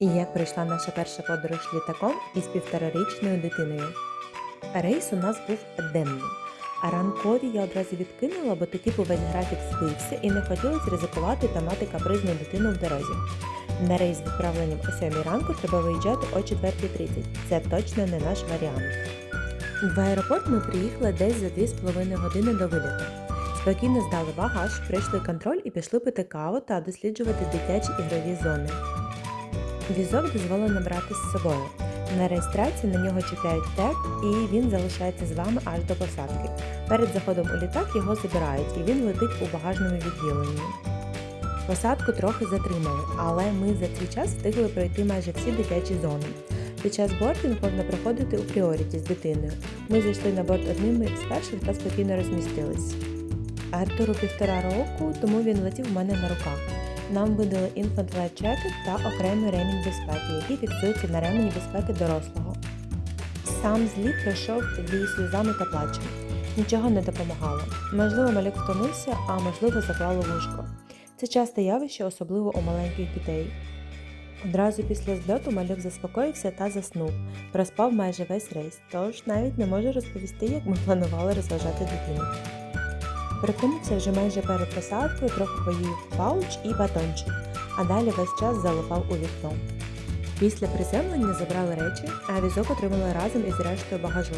І як пройшла наша перша подорож літаком із півторарічною дитиною. Рейс у нас був денний, а ранкові я одразу відкинула, бо тоді увесь графік збився і не хотілося ризикувати та мати капризну дитину в дорозі. На рейс з відправленням о 7 ранку треба виїжджати о 4.30. Це точно не наш варіант. В аеропорт ми приїхали десь за 2,5 години до виліту. Спокійно здали багаж, пройшли контроль і пішли пити каву та досліджувати дитячі ігрові зони. Візок дозволено брати з собою. На реєстрації на нього чіпляють тег і він залишається з вами аж до посадки. Перед заходом у літак його забирають і він летить у багажному відділенні. Посадку трохи затримали, але ми за цей час встигли пройти майже всі дитячі зони. Під час бортингу можна проходити у пріоріті з дитиною. Ми зайшли на борт одними з перших та спокійно розмістились. Артуру півтора року, тому він летів у мене на руках. Нам видали Infant Life Jacket та окремий ремінь безпеки, який фіксується на ремені безпеки дорослого. Сам зліт пройшов зі сльозами та плачем. Нічого не допомагало. Можливо, малюк втомився, а можливо, заклало вушко. Це часте явище, особливо у маленьких дітей. Одразу після зльоту малюк заспокоївся та заснув. Проспав майже весь рейс, тож навіть не можу розповісти, як ми планували розважати дитину. Прокинувся вже майже перед посадкою, трохи поїв пауч і батончик, а далі весь час залипав у вікно. Після приземлення забрали речі, а візок отримали разом із рештою багажу.